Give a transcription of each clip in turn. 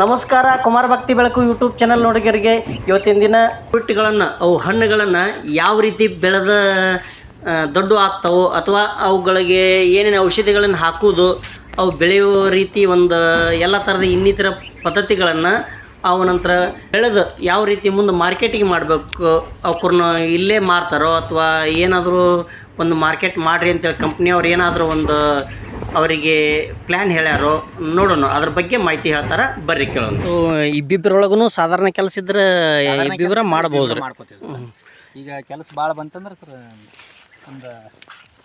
ನಮಸ್ಕಾರ, ಕುಮಾರ ಭಕ್ತಿ ಬೆಳಕು ಯೂಟ್ಯೂಬ್ ಚಾನಲ್ ನೋಡಿಗರಿಗೆ. ಇವತ್ತಿನ ದಿನ ಬಿಟ್ಟುಗಳನ್ನು ಅವು ಹಣ್ಣುಗಳನ್ನು ಯಾವ ರೀತಿ ಬೆಳೆದ ದೊಡ್ಡ ಆಗ್ತಾವೋ ಅಥವಾ ಅವುಗಳಿಗೆ ಏನೇನು ಔಷಧಿಗಳನ್ನು ಹಾಕುವುದು, ಅವು ಬೆಳೆಯುವ ರೀತಿ ಒಂದು, ಎಲ್ಲ ಥರದ ಇನ್ನಿತರ ಪದ್ಧತಿಗಳನ್ನು ಅವು ನಂತರ ಬೆಳೆದು ಯಾವ ರೀತಿ ಮುಂದೆ ಮಾರ್ಕೆಟಿಂಗ್ ಮಾಡಬೇಕು ಅವ್ರನ್ನ ಇಲ್ಲೇ ಮಾರ್ತಾರೋ ಅಥವಾ ಏನಾದರೂ ಒಂದು ಮಾರ್ಕೆಟ್ ಮಾಡಿರಿ ಅಂತೇಳಿ ಕಂಪ್ನಿಯವ್ರು ಏನಾದರೂ ಒಂದು ಅವರಿಗೆ ಪ್ಲ್ಯಾನ್ ಹೇಳ್ಯಾರೋ ನೋಡೋಣ. ಅದ್ರ ಬಗ್ಗೆ ಮಾಹಿತಿ ಹೇಳ್ತಾರ ಬರ್ರಿ ಕೇಳೋಣ. ಇಬ್ಬಿಬ್ಬರೊಳಗೂ ಸಾಧಾರಣ ಕೆಲಸ ಇದ್ರೆ ಇಬ್ಬಿಬ್ಬರ ಮಾಡ್ಬೋದು ಮಾಡ್ಕೋತೀವಿ ಈಗ ಕೆಲಸ ಭಾಳ ಬಂತಂದ್ರೆ ಸರ್ ಒಂದು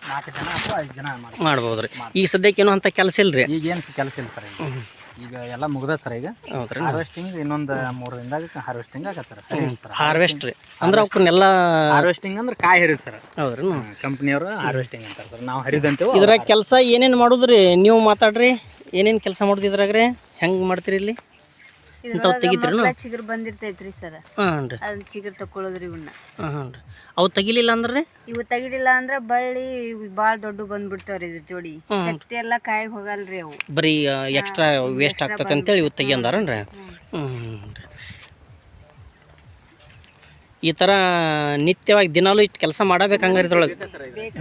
ನಾಲ್ಕು ಜನ ಅಥವಾ ಐದು ಜನ ಮಾಡ್ಬೋದು ರೀ. ಈಗ ಸದ್ಯಕ್ಕೆ ಏನೋ ಅಂತ ಕೆಲಸ ಇಲ್ಲ ರೀ ಈಗ ಏನು ಕೆಲಸ ಇಲ್ಲ ಸರ್ ಈಗ ಎಲ್ಲ ಮುಗ್ದತ್ತರ ಸರ್ ಈಗ. ಹೌದ್ರಿ ಹಾರ್ವೆಸ್ಟಿಂಗ್ ಇನ್ನೊಂದು ಮೂರು ದಿನದಾಗ ಹಾರ್ವೆಸ್ಟಿಂಗ್ ಆಗತ್ತೆ ಸರ್. ಹರಿಯೋದು ಹಾರ್ವೆಸ್ಟ್ ರೀ. ಅಂದ್ರೆ ಅವಕ್ಕನ್ನೆಲ್ಲ ಹಾರ್ವೆಸ್ಟಿಂಗ್ ಅಂದ್ರೆ ಕಾಯಿ ಹರಿದ್ ಸರ್. ಹೌದ್ರಿ ಕಂಪ್ನಿಯವರು ಹಾರ್ವೆಸ್ಟಿಂಗ್ ಅಂತಾರೆ ಸರ್. ನಾವು ಹರಿದಂತೇವೆ ಇದ್ರಾಗ ಕೆಲಸ ಏನೇನು ಮಾಡೋದ್ರಿ? ನೀವು ಮಾತಾಡ್ರಿ. ಏನೇನು ಕೆಲಸ ಮಾಡೋದು ರೀ ಹೆಂಗೆ ಮಾಡ್ತೀರಿ ಇಲ್ಲಿ? ಇಂಥವು ತೆಗಿತೀರಿ ಚಿಗುರು ಬಂದಿರ್ತೈತ್ರಿ ಸರ್ ಹಾಂ ರೀ ಅದನ್ನ ಚಿಗುರು ತಕ್ಕೊಳ್ಳೋದ್ರಿ ಇವನ್ನ ಹಾಂ ರೀ ಅವು ತೆಗಿಲಿಲ್ಲ ಅಂದ್ರೆ ಇವು ತೆಗಿಲಿಲ್ಲ ಅಂದ್ರ ಬಳ್ಳಿ ಭಾಳ ದೊಡ್ಡ ಬಂದ್ಬಿಡ್ತಾವ್ರಿ ಇದ್ರ ಜೋಡಿ ಶಕ್ತಿ ಎಲ್ಲ ಕಾಯಿ ಹೋಗಲ್ರಿ ಅವು ಬರೀ ಎಕ್ಸ್ಟ್ರಾ ವೇಸ್ಟ್ ಆಗ್ತದೆ ಅಂತೇಳಿ ಇವು ತೆಗಿಯಂದಾರನ್ರಿ ಹ್ಞೂ ರೀ ಈ ತರ ನಿತ್ಯವಾಗಿ ದಿನಾಲೂ ಇಷ್ಟು ಕೆಲಸ ಮಾಡಬೇಕಂಗ್ರಿ ಇದ್ರೊಳಗೆ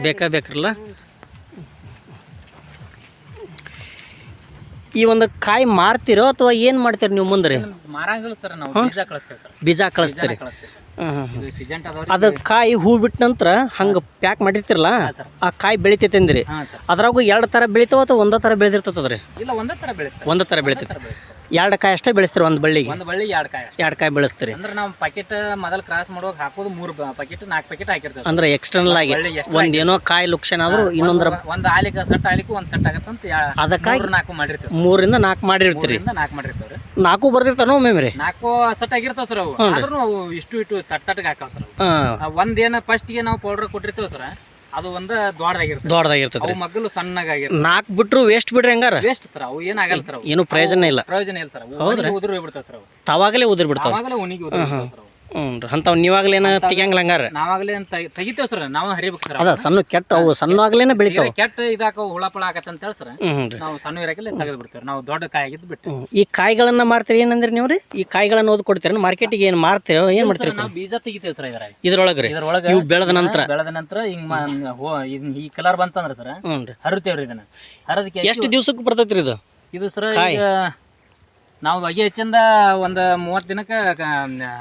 ಬೇಕಾ ಬೇಕ್ರಲ್ಲ ಈ ಒಂದು ಕಾಯಿ ಮಾರ್ತಿರೋ ಅಥವಾ ಏನು ಮಾಡ್ತೀರಿ ನೀವು ಮುಂದೆ ರೀ ಮಾರಂಗಿಲ್ಲ ಸರ್ ನಾವು ಬೀಜ ಕಳಿಸ್ತೇವೆ ಸರ್. ಬೀಜ ಕಳಿಸ್ತೀರಿ. ಅದ ಹ್ಞೂ ಹ್ಞೂ ಅದು ಕಾಯಿ ಹೂ ಬಿಟ್ಟ ನಂತರ ಹಂಗೆ ಪ್ಯಾಕ್ ಮಾಡಿರ್ತಿರಲ್ಲ ಸರ್. ಆ ಕಾಯಿ ಬೆಳಿತೈತೆ ಅಂದ್ರಿ ಅದ್ರಾಗು ಸರ್. ಅದ್ರಾಗೂ ಎರಡು ಥರ ಬೆಳಿತಾವ ಅಥವಾ ಒಂದೇ ತರ ಬೆಳೆದಿರ್ತದ್ರಿ ಇಲ್ಲ ಒಂದೇ ಥರ ಬೆಳೀತು ಸರ್ ಒಂದೇ ಥರ ಬೆಳಿತೈತೆ ಎರಡು ಕಾಯಿ ಅಷ್ಟೇ ಬೆಳೆಸ್ತೀರಿ ಒಂದು ಬಳ್ಳಿಗೆ? ಒಂದು ಬಳ್ಳಿ ಎರಡು ಕಾಯಿ ಎರಡು ಕಾಯಿ ಬೆಳೆಸ್ತೀರಿ. ಅಂದ್ರೆ ನಾವು ಪ್ಯಾಕೆಟ್ ಮೊದಲು ಕ್ರಾಸ್ ಮಾಡುವಾಗ ಹಾಕೋದು ಮೂರು ಪ್ಯಾಕೆಟ್ ನಾಲ್ಕು ಪ್ಯಾಕೆಟ್ ಹಾಕಿರ್ತೀವಿ. ಅಂದ್ರೆ ಎಕ್ಸ್ಟರ್ನಲ್ ಆಗಿ ಬಳ್ಳಿ extra ಒಂದ್ ಏನೋ ಕಾಯಿ ಲುಕ್ಷನ್ ಆದ್ರೂ ಇನ್ನೊಂದರ ಒಂದು ಆಲಿಗೆ ಸೆಟ್ ಆಲಿಕ್ಕೂ ಒಂದು ಸೆಟ್ ಆಗತ್ತಂತ ಅಂತ ಅದಕ್ಕಾಗಿ ನಾಲ್ಕು ಮಾಡಿರ್ತೀವಿ ಮೂರಿಂದ ನಾಲ್ಕು ಮಾಡಿರ್ತೀರಿ. ಮೂರಿಂದ ನಾಲ್ಕು ಬರ್ದಿರ್ತಾನ ನಾಲ್ಕು ಬರ್ದಿರ್ತಾನೋ ಮೇಮ್ರಿ ನಾಲ್ಕು ಸೆಟ್ ಆಗಿರ್ತಾವ ಸರ್ ಅವು. ಆದ್ರೂ ಇಷ್ಟು ಇಷ್ಟು ತಟ್ ತಟ್ಟಿಗೆ ಹಾಕಾವ ಸರ್ ಒಂದೇನ ಫಸ್ಟ್ಗೆ ನಾವು ಪೌಡರ್ ಕೊಟ್ಟಿರ್ತೇವೆ ಸರ್ ಅದು ಒಂದು ದೊಡ್ಡದಾಗಿರುತ್ತೆ ದೊಡ್ಡದಾಗಿರ್ತದೆ ಅವು ಮಗ್ಗಲು ಸಣ್ಣಗಾಗಿ ನಾಕ್ ಬಿಟ್ರು ವೇಸ್ಟ್ ಬಿಡ್ರಿ ಹಂಗಾರ? ವೇಸ್ಟ್ ಸರ್ ಅವು ಏನಾಗಲ್ಲ ಸರ್ ಅವು. ಏನು ಪ್ರಯೋಜನ ಇಲ್ಲ. ಪ್ರಯೋಜನ ಇಲ್ಲ ಸರ್ ಉದುರು ಹೋಗ್ಬಿಡ್ತಾವೆ ಸರ್ ಅವು. ತಾವಾಗಲೇ ಉದುರ್ ಬಿಡ್ತಾವ. ಅವಾಗಲೇ ಉನಿಗೆ ಉದುರು ಸರ್ ಹ್ಞೂ ರೀ. ಅಂಥವು ನೀವಾಗಲೇನ ತೆಗಿಯಂಗಿಲ್ಲ ಹಂಗಾರ? ನಾವಾಗಲೇ ತೆಗಿತೇವೆ ಸರ್ ನಾವು ಹರಿಬೇಕು ಸರ್ ಅದ ಸಣ್ಣ ಕೆಟ್ಟ ಅವು ಸಣ್ಣವಾಗ್ಲೇನೆ ಬೆಳಿತಾವ. ಕೆಟ್ಟ ಇದಾಕವು ಹುಳ ಪಳ ಆಗತ್ತೆ ಅಂತ ಹೇಳಿ ಸರ್. ಹ್ಞೂ ರೀ. ನಾವು ಸಣ್ಣ ಇರಕ್ಕೆ ತೆಗೆದು ಬಿಡ್ತೇವೆ ನಾವು ದೊಡ್ಡ ಕಾಯಿ ಆಗಿದ್ದು ಬಿಟ್ಟು ಈ ಕಾಯಿಗಳನ್ನ ಮಾರ್ತೀರಿ ಏನಂದ್ರೆ ನೀವು ರೀ? ಈ ಕಾಯಿಗಳನ್ನ ಓದ್ ಕೊಡ್ತೀರಿ ಮಾರ್ಕೆಟಿಗೆ ಏನು ಮಾರ್ತೀರೋ ಏನು ಮಾಡ್ತೀರಿ ನಾವು ಬೀಜ ತೆಗಿತೇವೆ ಸರ್ ಇದ್ರಾಗ. ಇದ್ರೊಳಗೆ ರೀ. ಇದ್ರೊಳಗೆ ಇವು ಬೆಳೆದ ನಂತರ. ಬೆಳೆದ ನಂತರ ಹಿಂಗ್ ಈ ಕಲರ್ ಬಂತಂದ್ರೆ ಸರ್ ಹ್ಞೂ ರೀ. ಹರಿತೇವ್ರಿ ಇದನ್ನ. ಹರದಕ್ಕೆ ಎಷ್ಟು ದಿವ್ಸಕ್ಕೆ ಬರ್ತೈತ್ರಿ ಇದು? ಇದು ಸರ್ ಈಗ ನಾವು ಬಗೆ ಹೆಚ್ಚಿಂದ ಒಂದು ಮೂವತ್ತು ದಿನಕ್ಕೆ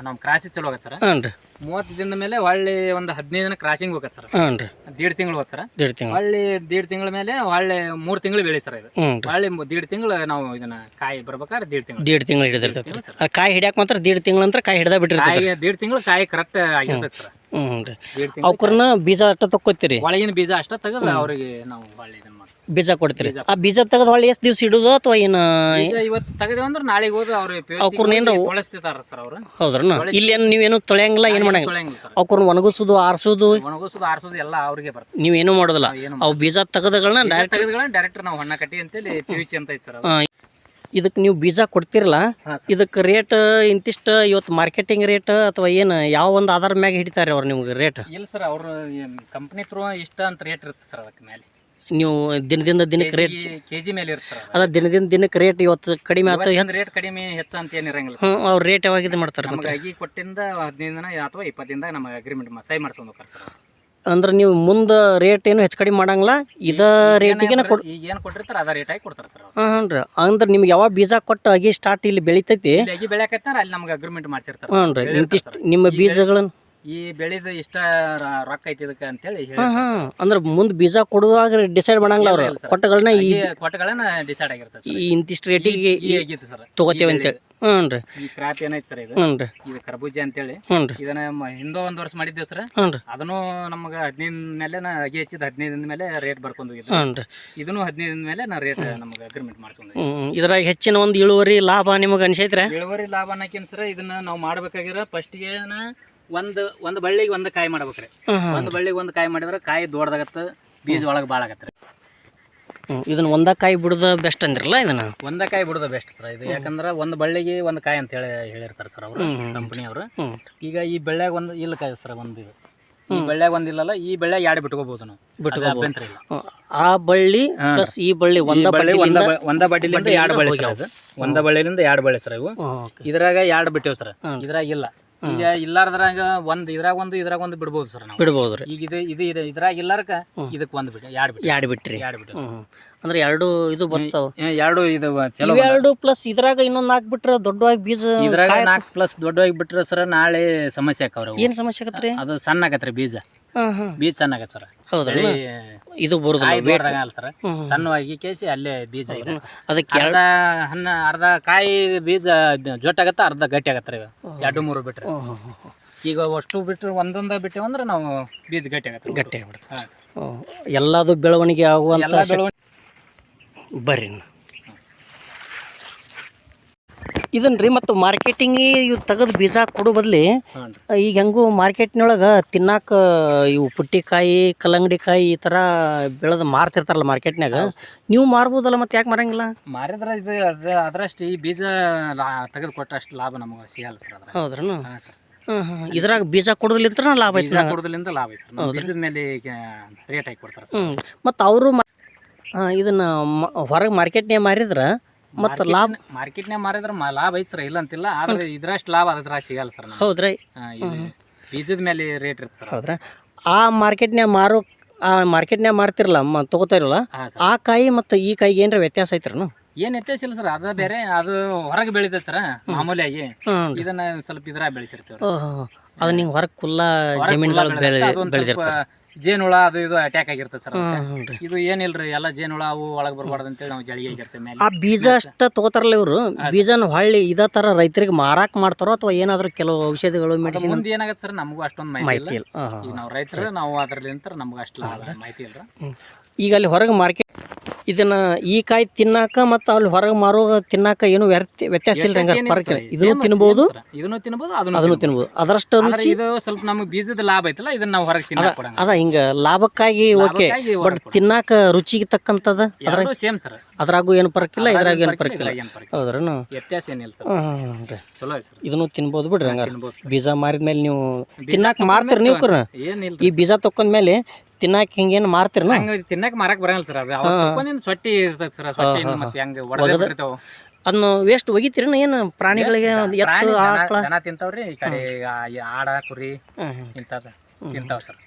ನಾವು ಕ್ರಾಸಿ ಚಲೋ ಆಗತ್ತೆ ಸರ್. ಹಾಂ ರೀ ಮೂವತ್ತು ದಿನದ ಮೇಲೆ ಹೊಳ್ಳಿ ಒಂದು ಹದಿನೈದು ದಿನ ಕ್ರಾಸಿಂಗ್ ಹೋಗತ್ತೆ ಸರ್. ರೀ ದೀಡ್ ತಿಂಗಳು ಹೋಗುತ್ತೆ ಸರ್. ದೇಡ್ ತಿಂಗಳು. ಹೊಳ್ಳಿ ದೀಡ್ ತಿಂಗಳ ಮೇಲೆ ಹೊಳ್ಳಿ ಮೂರು ತಿಂಗಳು ಬೆಳಿ ಸರ್ ಇದು. ಹ್ಞೂ ರೀ ಹೊಳ್ಳಿ ಮು- ದೀಡ್ ತಿಂಗಳು ನಾವು ಇದನ್ನ ಕಾಯಿ ಬರ್ಬೇಕಾದ್ರೆ ದೀಡ್ ತಿಂಗಳು. ದೀಡ್ ತಿಂಗಳು ಹಿಡಿದಿರ್ತೈತಿ. ಆ ಕಾಯಿ ಹಿಡಿಯಾಕ ಮಾತ್ರ ದೀಡ್ ತಿಂಗಳ ನಂತರ ಕಾಯಿ ಹಿಡ್ದ ಬಿಟ್ಟಿರ್ತೈತಿ ಕಾಯಿ ದೀಡ್ ತಿಂಗಳು ಕಾಯಿ ಕರೆಕ್ಟ್ ಆಗಿರ್ತೈತೆ ಸರ್. ಹ್ಞೂ ರೀ. ದೀಡ್ ಅವ್ಕರ್ನ ಬೀಜ ಅಷ್ಟ ತಕ್ಕೋತೀರಿ ಒಳಗಿನ ಬೀಜ ಅಷ್ಟ ತೆಗೆದ ಅವ್ರಿಗೆ ನಾವು ಹೊಳ್ಳಿ ಇದನ್ನ ಮಾಡ್ತೀವಿ. ಬೀಜ ಕೊಡ್ತೀರಿ. ಆ ಬೀಜ ತೆಗೆದು ಹೊಳ್ಳಿ ಎಷ್ಟು ದಿವ್ಸ ಇಡುದು ಅಥವಾ ಏನು ಬೀಜ ಇವತ್ತು ತೆಗೆದೇವು ಅಂದ್ರೆ ನಾಳೆಗೆ ಹೋದ ಅವ್ರು ಅವ್ಕರ್ನ ಏನ್ರ ತೊಳಸ್ತಿದಾರ ಸರ್ ಅವರು. ಹೌದ್ರನ ಇಲ್ಲೇನು ನೀವೇನು ತೊಳೆಯಂಗಿಲ್ಲ ಏನು ಮಾಡಂಗಿಲ್ಲ? ತೊಳೆಯಂಗಿಲ್ಲ ಸರ್. ಅವ್ಕರ್ನ ಒಣಗಿಸೋದು ಆರಿಸೋದು? ಒಣಗಿಸೋದು ಆರಿಸೋದು ಎಲ್ಲ ಅವ್ರಿಗೆ ಬರ್ತದೆ. ನೀವೇನು ಮಾಡೋದಿಲ್ಲ. ಅವು ಬೀಜ ತೆಗೆದಗಳನ್ನ ಡೈರೆಕ್ಟ್ ತೆಗೆದುಗಳನ್ನ ಡೈರೆಕ್ಟ್ ನಾವು ಹೊಣ್ಣ ಕಟ್ಟಿ ಅಂತೇಳಿ ಪಿ ಯು ಅಂತ ಐತೆ ಸರ್ ಅದು. ಇದಕ್ಕೆ ನೀವು ಬೀಜ ಕೊಡ್ತಿರಲ್ಲ ಇದಕ್ಕೆ ರೇಟ್ ಇಂತಿಷ್ಟು ಇವತ್ತು ಮಾರ್ಕೆಟಿಂಗ್ ರೇಟ್ ಅಥವಾ ಏನು ಯಾವ ಒಂದು ಆಧಾರ ಮ್ಯಾಗ ಹಿಡಿತಾರೆ ಅವ್ರು ನಿಮ್ಗೆ ರೇಟ್ ಇಲ್ಲ ಸರ್ ಅವರು ಕಂಪ್ನಿ ತ್ರೂ ಇಷ್ಟ ಅಂತ ರೇಟ್ ಇರುತ್ತೆ ಸರ್ ಅದಕ್ಕೆ ಮೇಲೆ ನೀವು ದಿನದಿಂದ ದಿನಕ್ಕೆ ರೇಟ್ ಕೆ ಜಿ ಮೇಲೆ ಇರುತ್ತೆ ಅಲ್ಲ ಅದ. ದಿನದಿಂದ ದಿನಕ್ಕೆ ರೇಟ್ ಇವತ್ತು ಕಡಿಮೆ ಆಯ್ತು ಅದು ರೇಟ್ ಕಡಿಮೆ ಹೆಚ್ಚು ಅಂತ ಏನಿರಂಗಿಲ್ಲ ಹ್ಞೂ ಅವ್ರು ರೇಟ್ ಯಾವಾಗ ಇದು ಮಾಡ್ತಾರೆ ನಮಗೆ ಅಗಿ ಕೊಟ್ಟಿಂದ ಹದಿನೈದು ದಿನ ಅಥವಾ ಇಪ್ಪತ್ತು ದಿನದಾಗ ನಮಗೆ ಅಗ್ರಿಮೆಂಟ್ ಸೈ ಮಾಡ್ಸ್ಕೊಂಡು ಹೋಗ್ತಾರೆ ಸರ್. ಅಂದ್ರೆ ನೀವು ಮುಂದೆ ರೇಟ್ ಏನು ಹೆಚ್ಚು ಕಡಿಮೆ ಮಾಡಂಗಿಲ್ಲ. ಇದ ರೇಟಿಗೆ ಕೊಡ್ ಈಗ ಏನು ಕೊಟ್ಟಿರ್ತಾರೆ ಅದ ರೇಟ್ ಆಗಿ ಕೊಡ್ತಾರೆ ಸರ್. ಹಾಂ ರೀ ಅಂದ್ರೆ ನಿಮ್ಗೆ ಯಾವಾಗ ಬೀಜ ಕೊಟ್ಟು ಅಗಿ ಸ್ಟಾರ್ಟ್ ಇಲ್ಲಿ ಬೆಳಿತೈತಿ. ಇಲ್ಲಿ ಅಗಿ ಬೆಳೆಯಕತ್ತಾರ ಅಲ್ಲಿ ನಮ್ಗೆ ಅಗ್ರಿಮೆಂಟ್ ಮಾಡ್ಸಿರ್ತಾರೆ. ಹ್ಞೂ ರೀ ಇಂತಿಷ್ಟು ನಿಮ್ಮ ಬೀಜಗಳನ್ನು ಈ ಬೆಳೆದ ಇಷ್ಟ ರ- ರೊಕ್ಕ ಐತಿ ಇದಕ್ಕೆ ಅಂತೇಳಿ ಹೇಳಿ ಹಾಂ ಹಾಂ. ಅಂದ್ರೆ ಮುಂದ್ ಬೀಜ ಕೊಡುವಾಗ ಡಿಸೈಡ್ ಮಾಡಂಗಿಲ್ಲ ಅವ್ರು. ಕೊಟ್ಟಗಳನ್ನ ಈ ಕೊಟ್ಟಗಳನ್ನ ಡಿಸೈಡ್ ಆಗಿರ್ತದೆ ಸರ್. ಈ ಇಂತಿಷ್ಟು ರೇಟಿಗೆ ಈ ಆಗಿತ್ತು ಸರ್. ತೊಗೋತೇವೆ ಅಂತೇಳಿ. ಹ್ಞೂ ರೀ. ಈ ಕ್ರಾಪ್ ಏನಾಯ್ತು ಸರ್ ಇದು? ಹ್ಞೂ ರೀ. ಇದು ಕರ್ಬೂಜ ಅಂತೇಳಿ. ಹ್ಞೂ ರೀ. ಇದನ್ನ ಮ- ಹಿಂದೋ ಒಂದು ವರ್ಷ ಮಾಡಿದ್ದೇವೆ ಸರ್. ಹ್ಞೂ ರೀ. ಅದನ್ನು ನಮಗೆ ಹದಿನೈದು ಮೇಲೆ ನಾ ಅಗಿ ಹೆಚ್ಚಿದ ಹದಿನೈದು ದಿನದ ಮೇಲೆ ರೇಟ್ ಬರ್ಕೊಂಡು ಹೋಗಿದ್ದು ಹ್ಞೂ ರೀ. ಇದನ್ನು ಹದಿನೈದು ದಿನದ ಮೇಲೆ ನಾ ರೇಟ್ ನಮಗೆ ಅಗ್ರಿಮೆಂಟ್ ಮಾಡ್ಸ್ಕೊಂಡು ಹ್ಞೂ ಇದ್ರಾಗ ಹೆಚ್ಚಿನ ಒಂದು ಇಳುವರಿ ಲಾಭ ನಿಮಗೆ ಅನಿಸೈತ್ರೆ? ಇಳುವರಿ ಲಾಭ ಅನ್ನೋಕೇನು ಸರ್ ಇದನ್ನ ನಾವು ಮಾಡ್ಬೇಕಾಗಿರೋ ಫಸ್ಟ್ಗೆ ಒಂದು ಒಂದು ಬಳ್ಳಿಗೆ ಒಂದು ಕಾಯಿ ಮಾಡ್ಬೇಕ್ರಿ. ಒಂದು ಬಳ್ಳಿಗೆ ಒಂದು ಕಾಯಿ ಮಾಡಿದ್ರೆ ಕಾಯಿ ದೊಡ್ಡದಾಗತ್ತೆ ಬೀಜ ಒಳಗೆ ಭಾಳ ಆಗತ್ತೆ ರೀ ಇದನ್ನ ಒಂದ ಕಾಯಿ ಬಿಡೋದು ಬೆಸ್ಟ್ ಅಂದ್ರಲ್ಲ ಇದನ್ನ? ಒಂದ ಕಾಯಿ ಬಿಡೋದು ಬೆಸ್ಟ್ ಸರ್ ಇದು ಯಾಕಂದ್ರೆ ಒಂದು ಬಳ್ಳಿಗೆ ಒಂದು ಕಾಯಿ ಅಂತ ಹೇಳಿ ಹೇಳಿರ್ತಾರೆ ಸರ್ ಅವರು ಕಂಪನಿ ಅವರು. ಈಗ ಈ ಬೆಳ್ಳ್ಯಾಗ ಒಂದು ಇಲ್ಲ ಕಾಯಿ ಸರ್ ಒಂದು ಇದು. ಈ ಬೆಳ್ಳ್ಯಾಗ ಒಂದಿಲ್ಲಲ್ಲ ಈ ಬೆಳ್ಳ್ಯಾಗ ಎರಡು ಬಿಟ್ಕೋಬಹುದು ನಾವು. ಅದು ಅಭ್ಯಂತರ ಇಲ್ಲ. ಆ ಬಳ್ಳಿ ಪ್ಲಸ್ ಈ ಬಳ್ಳಿ ಒಂದ ಬಳ್ಳಿ ಒಂದ ಒಂದ ಬಡ್ಡಿಲಿಂದ ಎರಡು ಬಳ್ಳಿ ಸರ್ ಅದು. ಒಂದ ಬಳ್ಳಿಲಿಂದ ಎರಡು ಬಳ್ಳಿ ಸರ್ ಇವು. ಇದ್ರಾಗ ಎರಡು ಬಿಟ್ಟಿವ್ ಸರ್ ಇದ್ರಾಗ ಇಲ್ಲ. ಈಗ ಇಲ್ಲಾರದ್ರಾಗ ಒಂದ್ ಇದ್ರಾಗ ಒಂದು ಇದ್ರಾಗ ಒಂದು ಬಿಡ್ಬೋದು ಸರ್ ನಾವು. ಬಿಡ್ಬೋದ್ರಿ ಈಗ ಇದು ಇದು ಇದೆ ಇದ್ರಾಗ ಇಲ್ಲಾರಕ ಇದಕ್ಕೆ ಒಂದು ಬಿಟ್ಟು ಎರಡು ಬಿಟ್ಟು ಎರಡು ಬಿಟ್ರಿ. ಎರಡು ಬಿಟ್ಟು ಹ್ಮ್ ಅಂದ್ರೆ ಎರಡು ಇದು ಬರ್ತಾವ. ಎರಡು ಇದು ಚಲೋ ಎರಡು ಪ್ಲಸ್ ಇದ್ರಾಗ ಇನ್ನೊಂದ್ ಹಾಕ್ಬಿಟ್ರೆ ದೊಡ್ಡವಾಗಿ ಬೀಜ ಇದ್ರಾಗ ನಾಲ್ಕು ಪ್ಲಸ್ ದೊಡ್ಡವಾಗಿ ಬಿಟ್ರೆ ಸರ್ ನಾಳೆ ಸಮಸ್ಯೆ ಆಕವ್ರ ಏನ್ ಸಮಸ್ಯೆ ಆಗತ್ರಿ ಅದು ಸಣ್ಣ ಆಗತ್ರಿ ಬೀಜ ಬೀಜ ಸಣ್ಣ ಆಗತ್ತೆ ಸರ್. ಹೌದ್ರಿ ಇದು ಬರುದು ಕಾಯಿ ಅಲ್ಲ ಸರ್. ಸಣ್ಣವಾಗಿ ಕೇಸಿ ಅಲ್ಲೇ ಬೀಜ ಇದೆ. ಅದಕ್ಕೆ ಅರ್ಧ ಹಣ್ಣ ಅರ್ಧ ಕಾಯಿ ಬೀಜ ಜೊಟ್ಟಾಗತ್ತ ಅರ್ಧ ಗಟ್ಟಿ ಆಗತ್ತ ಎರಡು ಮೂರು ಬಿಟ್ರೆ. ಈಗ ಅಷ್ಟು ಬಿಟ್ಟರೆ ಒಂದೊಂದ ಬಿಟ್ಟೇವೆ ಅಂದ್ರೆ ನಾವು ಬೀಜ ಗಟ್ಟಿ ಆಗತ್ತೆ ಗಟ್ಟಿ ಆಗ್ಬಿಡುತ್ತೆ. ಹ್ಮ್. ಎಲ್ಲದು ಬೆಳವಣಿಗೆ ಆಗುವಂತ ಎಲ್ಲ ಬೆಳವಣಿಗೆ ರೀ ಮತ್ತು ಮಾರ್ಕೆಟಿಂಗ್ ಇವು ತೆಗೆದು ಬೀಜ ಕೊಡೋ ಬದ್ಲಿ ಈಗ ಹೆಂಗೂ ಮಾರ್ಕೆಟ್ನೊಳಗೆ ತಿನ್ನಾಕ ಇವು ಪುಟ್ಟಿಕಾಯಿ ಕಲ್ಲಂಗಡಿಕಾಯಿ ಈ ಥರ ಬೆಳೆದು ಮಾರ್ತಿರ್ತಾರಲ್ಲ ಮಾರ್ಕೆಟ್ನಾಗ ನೀವು ಮಾರ್ಬೋದಲ್ಲ ಮತ್ತೆ ಯಾಕೆ ಮಾರಂಗಿಲ್ಲ? ಮಾರಿದ್ರೆ ಇದು ಅದ್ರ ಅದರಷ್ಟು ಈ ಬೀಜ ತೆಗೆದು ಕೊಟ್ಟಷ್ಟು ಲಾಭ ನಮಗೆ ಸಿಗಲ್ಲ ಸರ್ ಅದ್ರ ಹೌದ್ರನು? ಹಾಂ ಸರ್. ಇದ್ರಾಗ ಬೀಜ ಕೊಡೋದ್ಲಿಂತ ಲಾಭ ಐತಿ ಬೀಜ ಕೊಡೋದ್ರಿಂದ ಲಾಭ ಐತಿ ಸರ್. ಬೀಜದ ಮೇಲೆ ರೇಟ್ ಹಾಕಿ ಕೊಡ್ತಾರೆ ಸರ್. ಮತ್ತು ಅವರು ಇದನ್ನ ಹೊರಗೆ ಮಾರ್ಕೆಟ್ನೇ ಮಾರಿದ್ರೆ ಮತ್ತು ಲಾಭ ಮಾರ್ಕೆಟ್ನಾಗ ಮಾರಿದ್ರೆ ಮ- ಲಾಭ ಐತೆ ಸರ್ ಇಲ್ಲ ಅಂತಿಲ್ಲ ಆದ್ರೆ ಇದ್ರಷ್ಟು ಲಾಭ ಅದ್ರ ಸಿಗಲ್ಲ ಸರ್ ನಮ್ಗೆ. ಹೌದ್ರಿ? ಹಾ, ಇದು ಬೀಜದ ಮೇಲೆ ರೇಟ್ ಇರುತ್ತೆ ಸರ್. ಹೌದ್ರಾ? ಆ ಮಾರ್ಕೆಟ್ನ್ಯಾಗ ಮಾರೋ ಆ ಮಾರ್ಕೆಟ್ನ್ಯಾಗ ಮಾರ್ತಿರಲ್ಲ ಮ ತೊಗೋತಾರಲ್ಲ ಹಾಂ ಸರ್. ಆ ಕಾಯಿ ಮತ್ತು ಈ ಕಾಯಿಗೆ ಏನರ ವ್ಯತ್ಯಾಸ ಐತ್ರನು? ಏನ್ ವ್ಯತ್ಯಾಸ ಇಲ್ಲ ಸರ್ ಅದ ಬೇರೆ ಅದು ಹೊರಗೆ ಬೆಳಿತೈತೆ ಸರ್ ಮಾಮೂಲಿಯಾಗಿ. ಹ್ಞೂ ಇದನ್ನ ಸ್ವಲ್ಪ ಇದ್ರ ಬೆಳೆಸಿರ್ತೇವ್ರಿ ಓಹೋ ಅದು ನಿಂಗೆ ಹೊರಗೆ ಕುಲ್ಲ ಬೆಳೆ ಬೆಳೆದಿರ್ತಾರೆ ಜೇನುಳ ಅದು ಇದು ಅಟ್ಯಾಕ್ ಆಗಿರ್ತದೆ ಸರ್ ಅದಕ್ಕೆ. ಹ್ಞೂ ರೀ ಇದು ಏನಿಲ್ರಿ ಎಲ್ಲ ಜೇನುಳ ಅವು ಒಳಗೆ ಬರಬಾರ್ದು ಅಂತೇಳಿ ನಾವು ಜಳಿಗೆ ಆಗಿರ್ತೇವೆ ಮೇಲೆ. ಆ ಬೀಜ ಅಷ್ಟ ತಗೋತಾರಲ್ಲ ಇವರು? ಬೀಜನ ಹೊಳ್ಳಿ ಇದೇ ತರ ರೈತರಿಗೆ ಮಾರಾಕ್ ಮಾಡ್ತಾರೋ ಅಥವಾ ಏನಾದರೂ ಕೆಲವು ಔಷಧಿಗಳು ಮೆಡಿಸಿನ್ ಮುಂದೆ ಏನಾಗತ್ತೆ ಸರ್ ನಮಗೂ ಅಷ್ಟೊಂದು ಮಾಹಿತಿ ಇಲ್ಲ. ಈಗ ನಾವು ರೈತರು ನಾವು ಅದ್ರಲ್ಲಿಂತ ನಮ್ಗೆ ಅಷ್ಟು ಮಾಹಿತಿ ಇಲ್ಲ. ಈಗ ಅಲ್ಲಿ ಹೊರಗೆ ಮಾರ್ಕೆಟ್ ಇದನ್ನ ಈ ಕಾಯಿ ತಿನ್ನಾಕ ಮತ್ತು ಅಲ್ಲಿ ಹೊರಗೆ ಮಾರೋ ತಿನ್ನಾಕ ಏನು ವ್ಯರ್ಥ ವ್ಯತ್ಯಾಸ ಇಲ್ಲ ಹಂಗಾರೆ ಇದನ್ನು ತಿನ್ಬೋದು ಇದನ್ನು ತಿನ್ಬೋದು ಅದನ್ನು ತಿನ್ಬಹುದು ತಿನ್ಬೋದು. ಅದರಷ್ಟು ರುಚಿ ಇದು ಸ್ವಲ್ಪ ನಮಗೆ ಬೀಜದ ಲಾಭ ಐತಲ್ಲ ಇದನ್ನ ನಾವು ಹೊರಗೆ ತಿನ್ನಾಕ ಕೊಡಂಗ ಅದ ಹಿಂಗ ಲಾಭಕ್ಕಾಗಿ ಓಕೆ ಬಟ್ ತಿನ್ನಾಕ ರುಚಿಗೆ ತಕ್ಕಂತದ? ಅದ್ರ ಸೇಮ್ ಸರ್ ಅದ್ರಾಗೂ ಏನು ಪರಕಿಲ್ಲ ಇದ್ರಾಗ ಏನು ಪರಕಿಲ್ಲ ಹೌದ್ರನು? ವ್ಯತ್ಯಾಸ ಏನಿಲ್ಲ ಸರ್ ಚಲೋ ಸರ್ ಇದನ್ನು ತಿನ್ಬೋದು ಬಿಡ್ರಿ ಹಂಗಾರೆ ಬೀಜ ಮಾರಿದ್ಮೇಲೆ ನೀವು ತಿನ್ನಾಕ ಮಾರ್ತೀರಿ ನೀವು ಕರ ಈ ಬೀಜ ತಕೊಂಡ್ಮೇಲೆ ತಿನ್ನಾಕ ಹಿಂಗೇನು ಮಾರ್ತೀರನು? ಹಂಗ ತಿನ್ನಕ್ ಮಾರಕ್ ಬರಂಗಿಲ್ಲ ಸರ್ ಅದು. ಅವತ್ತು ತಕೊಂದಿನ ಸೊಟ್ಟಿ ಇರ್ತೈತೆ ಸರ್ ಸೊಟ್ಟಿಯಿಂದ ಮತ್ತೆ ಹೆಂಗ ಒಡೆದೇ ಬಿಡ್ತಾವ ಅದನ್ನ ವೇಸ್ಟ್ ಒಗಿತೀರನ ಏನು ಪ್ರಾಣಿಗಳಿಗೆ ಎತ್ತು ಆಕಳ ದನ ತಿಂತಾವ್ರಿ ಈ ಕಡೆ ಆಡ ಕುರಿ. ಇಂಥದ್ದು ತಿಂತಾವ ಸರ್.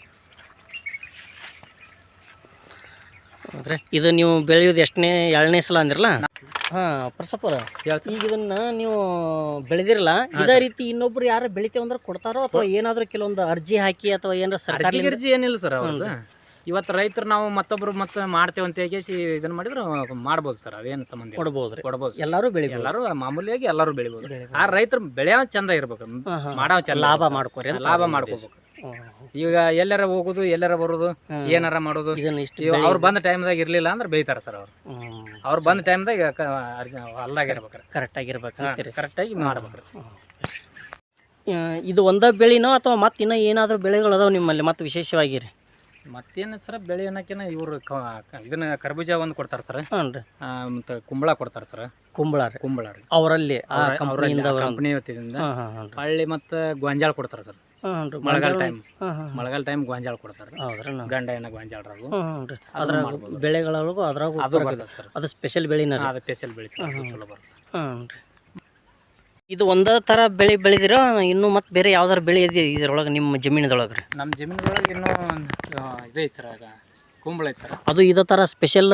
ಇದು ನೀವು ಬೆಳೆಯೋದು ಎಷ್ಟನೇ ಎರಡನೇ ಸಲ ಅಂದಿರಲ್ಲ? ಹಾಂ ಪ್ರಸಪ್ಪರ ಈಗ ಇದನ್ನ ನೀವು ಬೆಳೆದಿರಲ್ಲ ಇದೇ ರೀತಿ ಇನ್ನೊಬ್ರು ಯಾರು ಬೆಳಿತೇವೆ ಅಂದ್ರೆ ಕೊಡ್ತಾರೋ ಅಥವಾ ಏನಾದ್ರೂ ಕೆಲವೊಂದು ಅರ್ಜಿ ಹಾಕಿ ಅಥವಾ ಏನಾರ ಸರ್ಕಾರಿ ಅರ್ಜಿ ಗಿರ್ಜಿ ಏನಿಲ್ಲ ಸರ್ ಅವ್ರದ್ದು. ಇವತ್ತು ರೈತರು ನಾವು ಮತ್ತೊಬ್ರು ಮತ್ತೆ ಮಾಡ್ತೇವೆ ಅಂತ ಹೇಳಿ ಇದನ್ನ ಮಾಡಿದ್ರು ಮಾಡ್ಬೋದು ಸರ್ ಅದೇನು ಸಂಬಂಧ ಇಲ್ಲ. ಕೊಡ್ಬೋದ್ರಿ ಕೊಡ್ಬೋದು. ಎಲ್ಲರೂ ಬೆಳಿಬೋದು. ಎಲ್ಲರೂ ಮಾಮೂಲಿಯಾಗಿ ಎಲ್ಲರೂ ಬೆಳಿಬೋದು. ಆ ರೈತರು ಬೆಳೆಯೋ ಚಂದ ಇರ್ಬೇಕು. ಹಾ, ಹಾ. ಮಾಡೋ ಚಂದ ಲಾಭ ಮಾಡ್ಕೋರಿ ಮಾಡ್ಕೊರಿ ಅಂತ ಲಾಭ ಮಾಡ್ಕೋಬೇಕು. ಈಗ ಎಲ್ಲಾರ ಹೋಗುದು ಎಲ್ಲಾರ ಬರೋದು ಏನಾರ ಮಾಡೋದು. ಇದನ್ನ ಇಷ್ಟು ಅವ್ರು ಬಂದ ಟೈಮ್ದಾಗ ಇರ್ಲಿಲ್ಲ ಅಂದ್ರೆ ಬೈತಾರ ಸರ್ ಅವ್ರು. ಅವ್ರು ಬಂದ ಟೈಮ್ದಾಗ ಹೊಲ್ದಾಗ ಇರ್ಬೇಕ್ರಿ. ಕರೆಕ್ಟ್ ಆಗಿರ್ಬೇಕು ಅಂತೀರಿ. ಕರೆಕ್ಟಾಗಿ ಮಾಡ್ಬೇಕ್ರಿ. ಇದು ಒಂದ ಬೆಳಿನೋ ಅಥವಾ ಮತ್ತೆ ಇನ್ನ ಏನಾದರೂ ಬೆಳೆಗಳು ಅದಾವ ನಿಮ್ಮಲ್ಲಿ ಮತ್ತೆ ವಿಶೇಷವಾಗಿ ರೀ ಮತ್ತೇನು ಸರ್ ಬೆಳೆ ಅನ್ನೋಕಿನ ಇವರು ಇದನ್ನ ಕರ್ಬೂಜ ಒಂದು ಕೊಡ್ತಾರೆ ಸರ್. ಮತ್ತೆ ರೀ. ಮತ್ತು ಕುಂಬಳ ಕೊಡ್ತಾರೆ ಸರ್. ಕುಂಬಳ ರೀ. ಕುಂಬಳ ರೀ. ಅವರಲ್ಲಿ ಕಂಪ್ನಿಯಿಂದ ಕಂಪ್ನಿ ವತಿಯಿಂದ ಹಳ್ಳಿ ಮತ್ತೆ ಗೊಂಜಾಳ ಕೊಡ್ತಾರೆ ಸರ್. ಹಾಂ ರೀ ಮಳೆಗಾಲ ಟೈಮ್ ಹಾಂ ಹಾಂ ಮಳೆಗಾಲ ಟೈಮ್ ಗೋಂಜಾಳ ಕೊಡ್ತಾರೆ ಹೌದ್ರಿ ಹ್ಞೂ ಗಂಡ ಹೆಣ್ಣ ಗೊಂಜಾಳ ರಾಗು ಹ್ಞೂ ರೀ ಅದ್ರಾಗ ಬೆಳೆಗಳೊಳಗೂ ಅದ್ರಾಗೂ ಅದು ಬರ್ತದೆ ಸರ್. ಅದು ಸ್ಪೆಷಲ್ ಬೆಳಿನ ರೀ. ಅದು ಸ್ಪೆಷಲ್ ಬೆಳೆ ಸರ್. ಅದು ಚಲೋ ಬರುತ್ತೆ ಹ್ಞೂ ರೀ ಇದು ಒಂದೇ ಥರ ಬೆಳೆ ಬೆಳೆದಿರೋ ಇನ್ನೂ ಮತ್ತೆ ಬೇರೆ ಯಾವ್ದಾರ ಬೆಳೆ ಇದೆ ಇದ್ರೊಳಗೆ ನಿಮ್ಮ ಜಮೀನದೊಳಗೆ ರೀ ನಮ್ಮ ಜಮೀನುಗಳಲ್ಲಿ ಇನ್ನೂ ಇದು ಐತೆ ಸರ್ ಆಗ. ಕುಂಬಳ ಐತೆ ಸರ್. ಅದು ಇದೇ ಥರ ಸ್ಪೆಷಲ್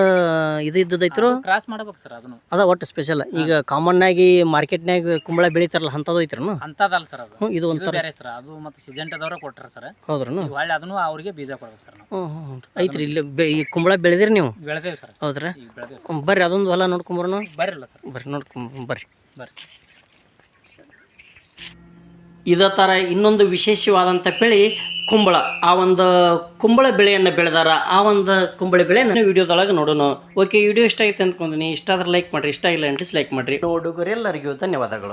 ಇದು ಇದ್ದದೈತ್ರು ಕ್ರಾಸ್ ಮಾಡ್ಬೇಕು ಸರ್ ಅದನ್ನು. ಅದ ಒಟ್ಟು ಸ್ಪೆಷಲ್ ಈಗ ಕಾಮನ್ ಆಗಿ ಮಾರ್ಕೆಟ್ನಾಗ ಕುಂಬಳ ಬೆಳಿತಾರಲ್ಲ ಅಂಥದ್ದು ಐತ್ರನು? ಅಂತದಲ್ಲ ಸರ್ ಅದು. ಇದು ಒಂಥರ. ಬೇರೆ ಸರ್ ಅದು ಮತ್ತೆ ಸಿಜೆಂಟದವ್ರ ಕೊಟ್ಟಾರ ಸರ್. ಹೌದ್ರನು? ಒಳ್ಳೆ ಹೊಳ್ಳಿ ಅದನ್ನು ಅವ್ರಿಗೆ ಬೀಜ ಕೊಡ್ಬೇಕು ಸರ್ ನಾವು. ಹ್ಞೂ ಐತ್ರಿ ಇಲ್ಲಿ ಬೆ ಈ ಕುಂಬಳ ಬೆಳೆದಿರಿ ನೀವು? ಬೆಳೆದೇವ್ ಸರ್. ಹೌದ್ರಾ? ಈಗ ಸರ್. ಹ್ಮ್, ಬರ್ರಿ ಅದೊಂದು ಹೊಲ ನೋಡ್ಕೊಂಬರೋಣ. ಅಲ್ಲ ಸರ್. ಬರ್ರಿ ನೋಡ್ಕೊಂಬ ಬರ್ರಿ. ಬರ್ರಿ ಸರ್. ಇದೇ ಥರ ಇನ್ನೊಂದು ವಿಶೇಷವಾದಂಥ ಬೆಳೆ ಕುಂಬಳ. ಆ ಒಂದು ಕುಂಬಳ ಬೆಳೆಯನ್ನು ಬೆಳೆದಾರ. ಆ ಒಂದು ಕುಂಬಳ ಬೆಳೆ ನಾನು ವಿಡಿಯೋದೊಳಗೆ ನೋಡೋಣ. ಓಕೆ ವಿಡಿಯೋ ಇಷ್ಟ ಆಯ್ತು ಅಂದ್ಕೊಂಡಿನಿ. ಇಷ್ಟ ಆದ್ರೆ ಲೈಕ್ ಮಾಡಿರಿ. ಇಷ್ಟ ಇಲ್ಲ ಅಂತ ಲೈಕ್ ಮಾಡಿರಿ. ಎಲ್ಲರಿಗೂ ಧನ್ಯವಾದಗಳು.